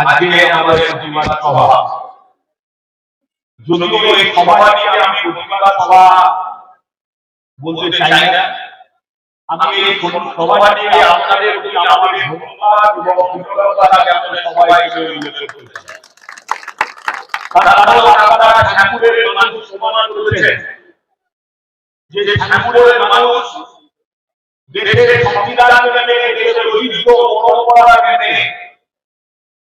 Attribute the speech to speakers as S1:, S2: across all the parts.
S1: আজকে আমাদের প্রতিবাদ সভা। যদিও এই সভাটিকে আমি প্রতিবাদ সভা বলতে চাই না, আমি এই সভাটিকে আপনাদের প্রতি আমাদের ধন্যবাদ এবং কৃতজ্ঞতা জ্ঞাপন সবাই ঠাকুরের মানুষ সমান করেছেন। যে ঠাকুরের মানুষ দেশের সংবিধান দেশের ঐতিহ্য পরম্পরা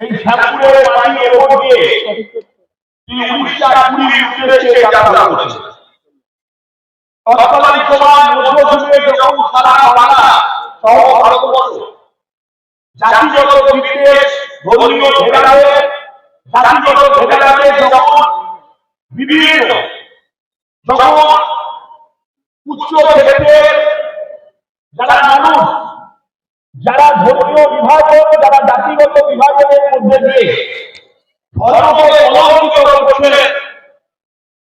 S1: এই ঠাকুরের দিয়ে তিনি উড়িষ্যা পুরীর উদ্দেশ্যে যাত্রা তৎকালীন সময় যারা মানুষ, যারা ধর্মীয় যারা জাতিগত বিভাজনের মধ্যে দিয়ে ধর্মকে অলঙ্কিত করছিলেন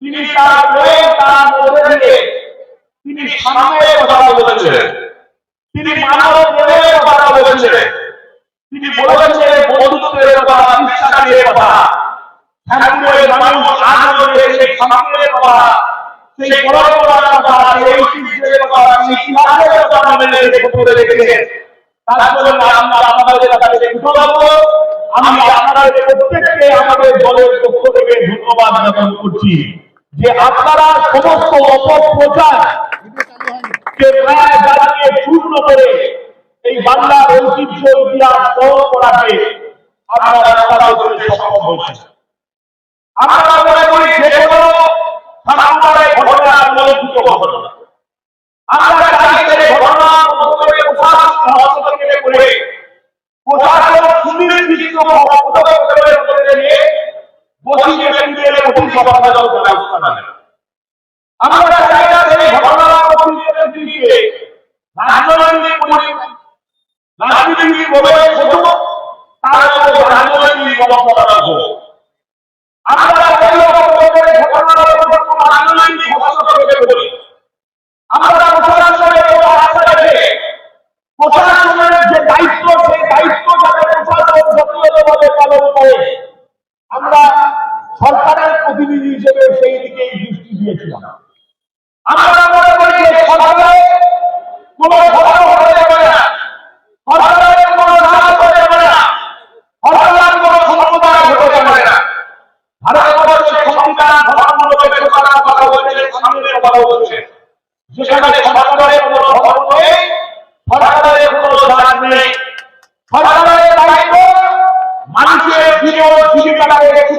S1: তিনি তার প্রেম তার মধ্যে দিয়ে তিনি সাম্যের কথা বলেছিলেন তিনি মানব প্রেমের কথা বলেছিলেন তিনি বলেছিলেন বন্ধুত্বের কথা, বিশ্বাসের কথা। সেই সাম্যের কথা, সেই ঐতিহ্যের কথা, সেই কথা মনে রেখে আপনারা এই আমরা মনে করি আমরা চাই যে ঘটনা মধ্যে প্রশাসন হস্তক্ষেপ করে প্রশাসন সুনির্দিষ্ট পদক্ষেপ করে নিয়ে দোষী ব্যক্তিদের প্রতি সমাধান ব্যবস্থা নেবে আমরা চাই না যে ঘটনা প্রতিনিধিদের দিকে রাজনৈতিক পরি- রাজনীতিক বলে শুধু তার উপর রাজনৈতিক ব্যবস্থা সরকারের প্রতিনিধি হিসেবে সেই দিকেই দৃষ্টি দিয়েছিলাম আমরা মনে করি যে না। সরকারের কোনো রাজ কথা বলছে সরকারের কোনো ধর্ম নেই, সরকারের কোনো নেই। সরকারের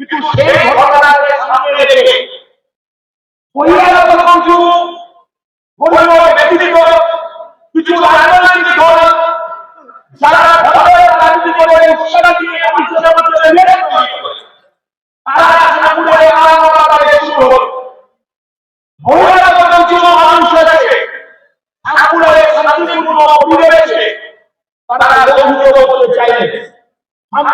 S1: কিন্তু সেই ঘটনাকে সামনে রেখে বহিরাগত কিছু বলব ব্যক্তিগত কিছু রাজনৈতিক দল যারা ঘটনার রাজনীতি করে উৎসাহ দিয়ে মানুষের মধ্যে বিভেদ তৈরি করে। তারা ঠাকুরের আরাধনা শুরু হলো বহিরাগত কিছু মানুষ আছে ঠাকুরের শান্তিপূর্ণ পরিবেশে তারা বন্ধুত্ব করতে চাইলে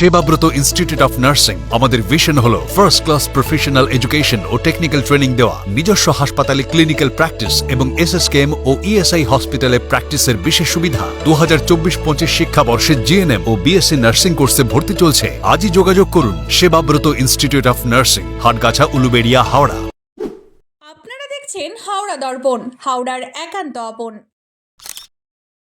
S2: সেবাব্রত ইনস্টিটিউট অফ নার্সিং আমাদের ভিশন হল ফার্স্ট ক্লাস প্রফেশনাল এডুকেশন ও টেকনিক্যাল ট্রেনিং দেওয়া। নিজস্ব হাসপাতালে ক্লিনিক্যাল প্র্যাকটিস এবং এসএসকেএম ও ইএসআই হসপিটালে প্র্যাকটিসের বিশেষ সুবিধা। দু হাজার চব্বিশ পঁচিশ শিক্ষাবর্ষে জিএনএম ও বিএসসি নার্সিং কোর্সে ভর্তি চলছে। আজই যোগাযোগ করুন Sebabrata institute of nursing Hatgachha, Uluberia, Howrah.
S3: আপনারা দেখছেন হাওড়া দর্পণ, হাওড়ার একান্ত আপন।